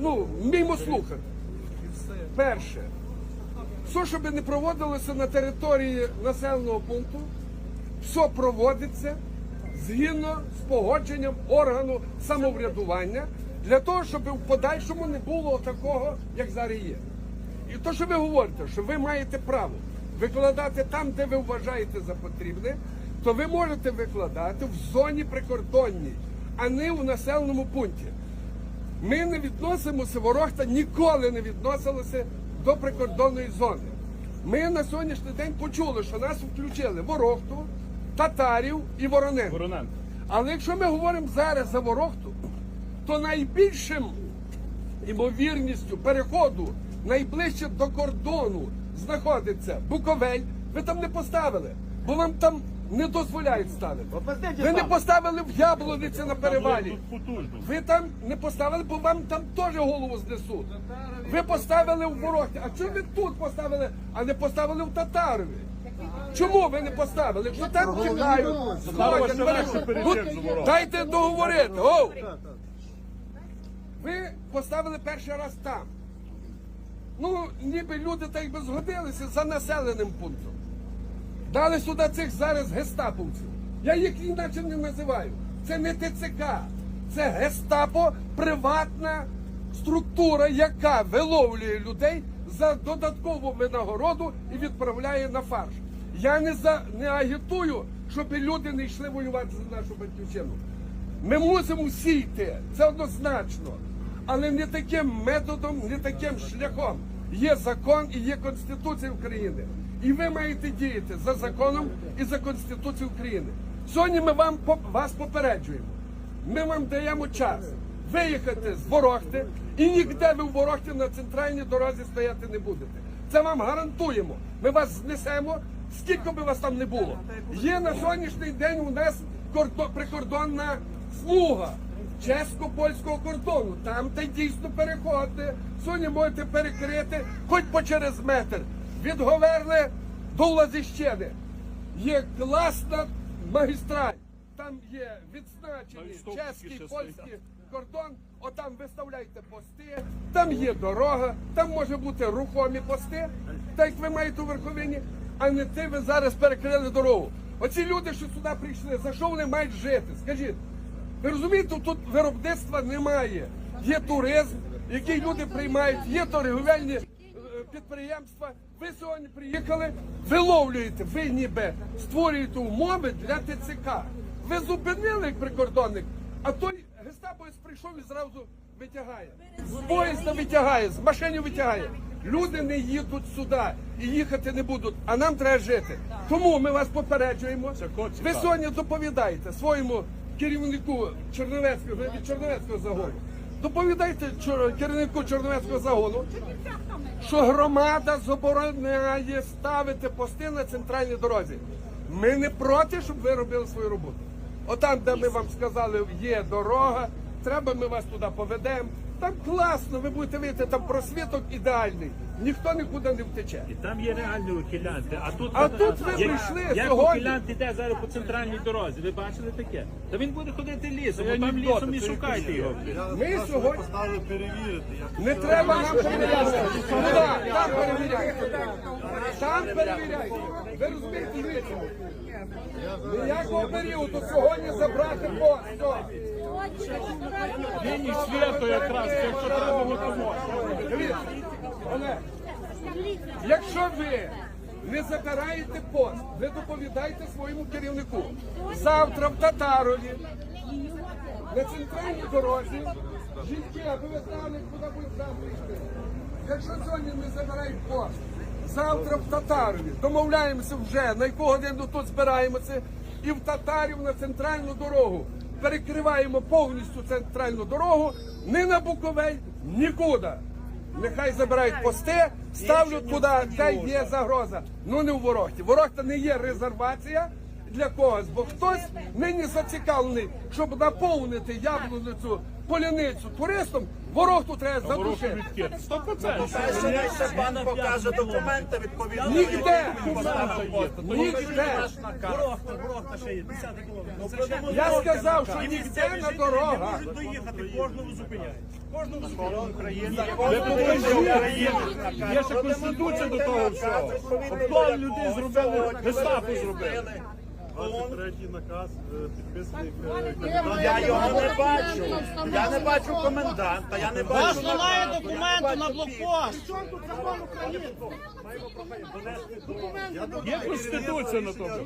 ну, вміймо слухати. Перше, все, що би не проводилося на території населеного пункту, все проводиться згідно з погодженням органу самоврядування для того, щоб в подальшому не було такого, як зараз є. І то, що ви говорите, що ви маєте право викладати там, де ви вважаєте за потрібне, то ви можете викладати в зоні прикордонній, а не в населеному пункті. Ми не відносимося, ворогта ніколи не відносилися до прикордонної зони. Ми на сьогоднішній день почули, що нас включили ворогту, татарів і вороненко. Вороненко. Але якщо ми говоримо зараз за ворогту, то найбільшим ймовірністю переходу найближче до кордону знаходиться Буковель. Ви там не поставили, бо вам там не дозволяють ставити. Ви не поставили в Яблониці на перевалі. Ви там не поставили, бо вам там теж голову знесуть. Ви поставили в Ворохті. А чому ви тут поставили, а не поставили в Татарові? Чому ви не поставили? Якщо там чекають, дайте договорити. Оу! Ви поставили перший раз там. Ну, ніби люди так би згодилися за населеним пунктом. Дали сюди цих зараз гестаповців. Я їх іначе не називаю. Це не ТЦК, це гестапо, приватна структура, яка виловлює людей за додаткову винагороду і відправляє на фарш. Я не за не агітую, щоб люди не йшли воювати за нашу батьківщину. Ми мусимо всі йти, це однозначно. Але не таким методом, не таким шляхом. Є закон і є Конституція України. І ви маєте діяти за законом і за Конституцією України. Сьогодні ми вам вас попереджуємо. Ми вам даємо час виїхати з Ворохти і ніде ви в Ворохті на центральній дорозі стояти не будете. Це вам гарантуємо. Ми вас знесемо, скільки би вас там не було. Є на сьогоднішній день у нас прикордонна смуга чесько-польського кордону. Там та дійсно переходите. Сьогодні можете перекрити хоч по через метр. Від Говерли до Лазищини. Є класна магістраль. Там є стовпчики чеський, польський кордон. Отам виставляйте пости, там є дорога, там може бути рухомі пости, так як ви маєте у верховині, а не ти ви зараз перекрили дорогу. Оці люди, що сюди прийшли, за що вони мають жити? Скажіть, ви розумієте, тут виробництва немає. Є туризм, який люди приймають, є торгівельні е, підприємства. Ви сьогодні приїхали, виловлюєте, ви ніби створюєте умови для ТЦК. Ви зупинили як прикордонник, а той гестапоєць прийшов і зразу витягає. З поїзда витягає, з машини витягає. Люди не їдуть сюди і їхати не будуть, а нам треба жити. Тому ми вас попереджуємо. Ви сьогодні доповідаєте своєму керівнику Черновецького від Черновецького загону. Доповідайте керівнику Чорновецького загону, що громада забороняє ставити пости на центральній дорозі. Ми не проти, щоб ви робили свою роботу. Отам, де ми вам сказали, є дорога, треба, ми вас туди поведемо. Там класно, ви будете видіти, там просвіток ідеальний. Ніхто нікуди не втече. І там є реальні ухилянти. А тут, А тут ви як, прийшли як сьогодні. ухилянт іде зараз по центральній дорозі. Ви бачили таке? Та він буде ходити лісом, бо там лісом і шукайте його. Ми сьогодні Поставили перевірити. не треба нам перевіряти. Туди, там перевіряйте. Там перевіряйте. Ви розумієте, дивіться. Ніякого періоду сьогодні забрати пост. І свято якраз, якщо треба. Дивіться, Олег, якщо ви не забираєте пост, ви доповідайте своєму керівнику. Завтра в Татарові на центральній дорозі жінки, аби ви знали, куди будуть завтра йти. Якщо сьогодні не забирають пост, завтра в Татарові домовляємося вже, на яку годину тут збираємося, і в Татарів на центральну дорогу. Перекриваємо повністю центральну дорогу, не на Буковель, нікуди. Нехай забирають пости, ставлять туди, де є загроза. Ну не в Ворохті. Ворохта не є резервація для когось, бо хтось нині зацікавлений, щоб наповнити яблуницю поляницю туристам, ворог тут треба задушити. Сто процентів. Перше пан покаже документи відповідно. Нігде! Нігде! Я сказав, що ніде на дорогах. доїхати, кожного зупиняють. Кожного зупиняють. Ви повинні Україну. Є ще конституція до того всього. Хто людей зробили, гестапо зробили. 23 наказ е, підписаний е, Я його не бачу. Я не бачу коменданта, я не У вас немає документу на блокпост. Є конституція на тому.